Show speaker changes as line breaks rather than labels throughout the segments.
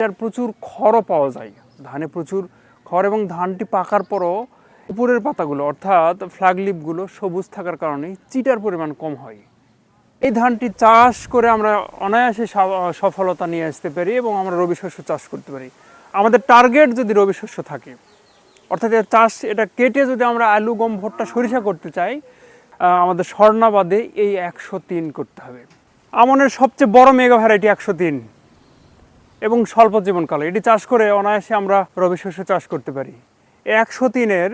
এটার প্রচুর খড়ও পাওয়া যায়। ধানে প্রচুর খড় এবং ধানটি পাকার পরও উপরের পাতাগুলো অর্থাৎ ফ্ল্যাগ লিপগুলো সবুজ থাকার কারণে চিটার পরিমাণ কম হয়। এই ধানটি চাষ করে আমরা অনায়াসে সফলতা নিয়ে আসতে পারি এবং আমরা রবি শস্য চাষ করতে পারি। আমাদের টার্গেট যদি রবি শস্য থাকে, অর্থাৎ চাষ এটা কেটে যদি আমরা আলু, গম, ভুট্টা, সরিষা করতে চাই আমাদের স্বর্ণাবাদে এই একশো তিন করতে হবে। আমনের সবচেয়ে বড় মেগা ভ্যারাইটি একশো তিন। এবং স্বল্প জীবনকাল। এটি চাষ করে অনায়াসে আমরা রবি শস্য চাষ করতে পারি। একশো তিনের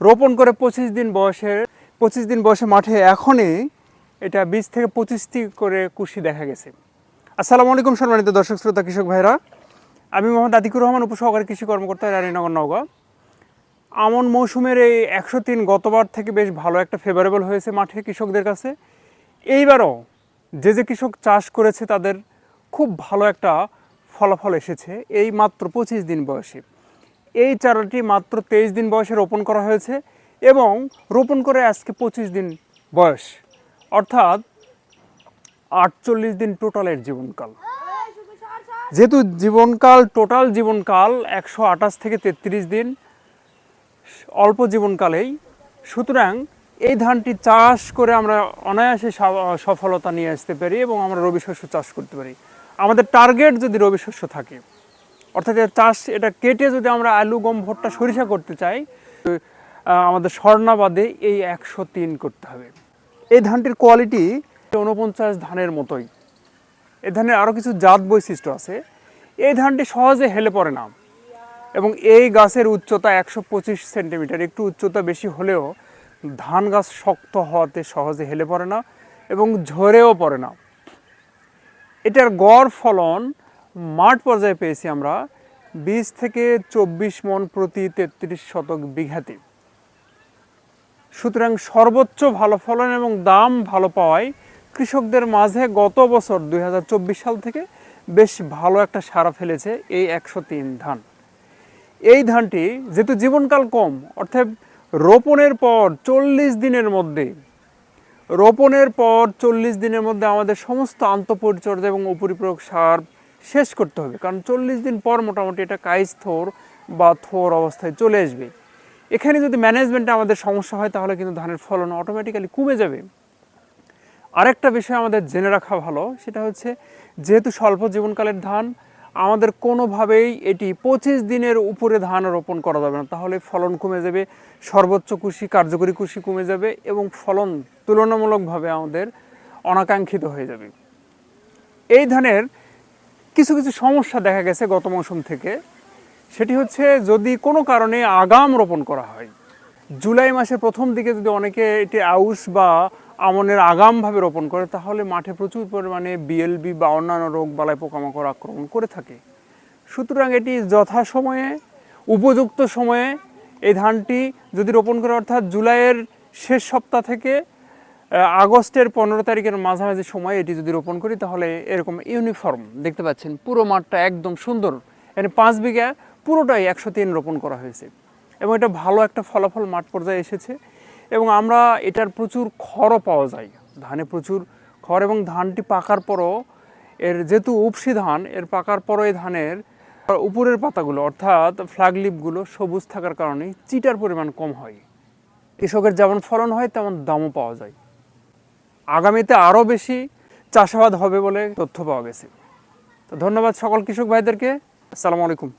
রোপণ করে পঁচিশ দিন বয়সে, পঁচিশ দিন বয়সে মাঠে এখনই এটা বিশ থেকে পঁচিশটি করে কুশি দেখা গেছে। আসসালামু আলাইকুম সম্মানিত দর্শক, শ্রোতা, কৃষক ভাইরা। আমি মোহাম্মদ আতিকুর রহমান, উপসহকারী কৃষি কর্মকর্তা রানীনগর নওগাঁ। আমন মৌসুমের এই একশো তিন গতবার থেকে বেশ ভালো একটা ফেভারেবল হয়েছে মাঠে কৃষকদের কাছে। এইবারও যে যে কৃষক চাষ করেছে তাদের খুব ভালো একটা ফলাফল এসেছে এই মাত্র পঁচিশ দিন বয়সে। এই চারাটি মাত্র তেইশ দিন বয়সে রোপণ করা হয়েছে এবং রোপণ করে আজকে পঁচিশ দিন বয়স। অর্থাৎ আটচল্লিশ দিন টোটালের জীবনকাল। যেহেতু জীবনকাল টোটাল জীবনকাল একশো আঠাশ থেকে তেত্রিশ দিন, অল্প জীবনকালেই। সুতরাং এই ধানটি চাষ করে আমরা অনায়াসে সফলতা নিয়ে আসতে পারি এবং আমরা রবি শস্য চাষ করতে পারি। আমাদের টার্গেট যদি রবি শস্য থাকে, অর্থাৎ চাষ এটা কেটে যদি আমরা আলু, গম, ভুট্টা, সরিষা করতে চাই আমাদের স্বর্ণাবাদে এই একশো তিন করতে হবে। এই ধানটির কোয়ালিটি উনপঞ্চাশ ধানের মতোই। এই ধানের আরও কিছু জাত বৈশিষ্ট্য আছে। এই ধানটি সহজে হেলে পড়ে না এবং এই গাছের উচ্চতা একশো পঁচিশ সেন্টিমিটার। একটু উচ্চতা বেশি হলেও ধান গাছ শক্ত হওয়াতে সহজে হেলে পড়ে না এবং ঝরেও পড়ে না। এটার গড় ফলন মাঠ পর্যায়ে পেয়েছি আমরা বিশ থেকে চব্বিশ মন প্রতি তেত্রিশ শতক বিঘাতে। সুতরাং সর্বোচ্চ ভালো ফলন এবং দাম ভালো পাওয়ায় কৃষকদের মাঝে গত বছর দুই হাজার চব্বিশ সাল থেকে বেশ ভালো একটা সারা ফেলেছে এই একশো তিন ধান। এই ধানটি যেহেতু জীবনকাল কম, অর্থাৎ রোপণের পর চল্লিশ দিনের মধ্যে রোপণের পর চল্লিশ দিনের মধ্যে আমাদের সমস্ত আন্তঃপরিচর্যা এবং উপরিপ্রয়োগ সার শেষ করতে হবে। কারণ চল্লিশ দিন পর মোটামুটি এটা কাইজ, থোর বা থোর অবস্থায় চলে আসবে। এখানে যদি ম্যানেজমেন্টে আমাদের সমস্যা হয়, তাহলে কিন্তু ধানের ফলন অটোমেটিক্যালি কমে যাবে। আরেকটা বিষয় আমাদের জেনে রাখা ভালো, সেটা হচ্ছে যেহেতু স্বল্প জীবনকালের ধান আমাদের কোনোভাবেই এটি পঁচিশ দিনের উপরে ধান রোপণ করা যাবে না। তাহলে ফলন কমে যাবে, সর্বোচ্চ কৃষি, কার্যকরী কৃষি কমে যাবে এবং ফলন তুলনামূলকভাবে আমাদের অনাকাঙ্ক্ষিত হয়ে যাবে। এই ধানের কিছু কিছু সমস্যা দেখা গেছে গত মৌসুম থেকে। সেটি হচ্ছে যদি কোনো কারণে আগাম রোপণ করা হয়, জুলাই মাসের প্রথম দিকে যদি অনেকে এটি আউশ বা আমনের আগামভাবে রোপণ করে, তাহলে মাঠে প্রচুর পরিমাণে বিএলবি বা অন্যান্য রোগ বালাই পোকামাকড় আক্রমণ করে থাকে। সুতরাং এটি যথাসময়ে, উপযুক্ত সময়ে এই ধানটি যদি রোপণ করে, অর্থাৎ জুলাইয়ের শেষ সপ্তাহ থেকে আগস্টের পনেরো তারিখের মাঝামাঝি সময় এটি যদি রোপণ করি, তাহলে এরকম ইউনিফর্ম দেখতে পাচ্ছেন, পুরো মাঠটা একদম সুন্দর। মানে পাঁচ বিঘা পুরোটাই একশো তিন রোপণ করা হয়েছে। এবং এটা ভালো একটা ফলাফল মাঠ পর্যায়ে এসেছে। এবং আমরা এটার প্রচুর খড়ও পাওয়া যায়। ধানে প্রচুর খড় এবং ধানটি পাকার পরও এর যেহেতু উপসি ধান, এর পাকার পরও এই ধানের উপরের পাতাগুলো অর্থাৎ ফ্ল্যাগ লিপগুলো সবুজ থাকার কারণে চিটার পরিমাণ কম হয়। কৃষকের যেমন ফলন হয়, তেমন দামও পাওয়া যায়। আগামীতে আরও বেশি চাষাবাদ হবে বলে তথ্য পাওয়া গেছে। তো ধন্যবাদ সকল কৃষক ভাইদেরকে। আসসালামু আলাইকুম।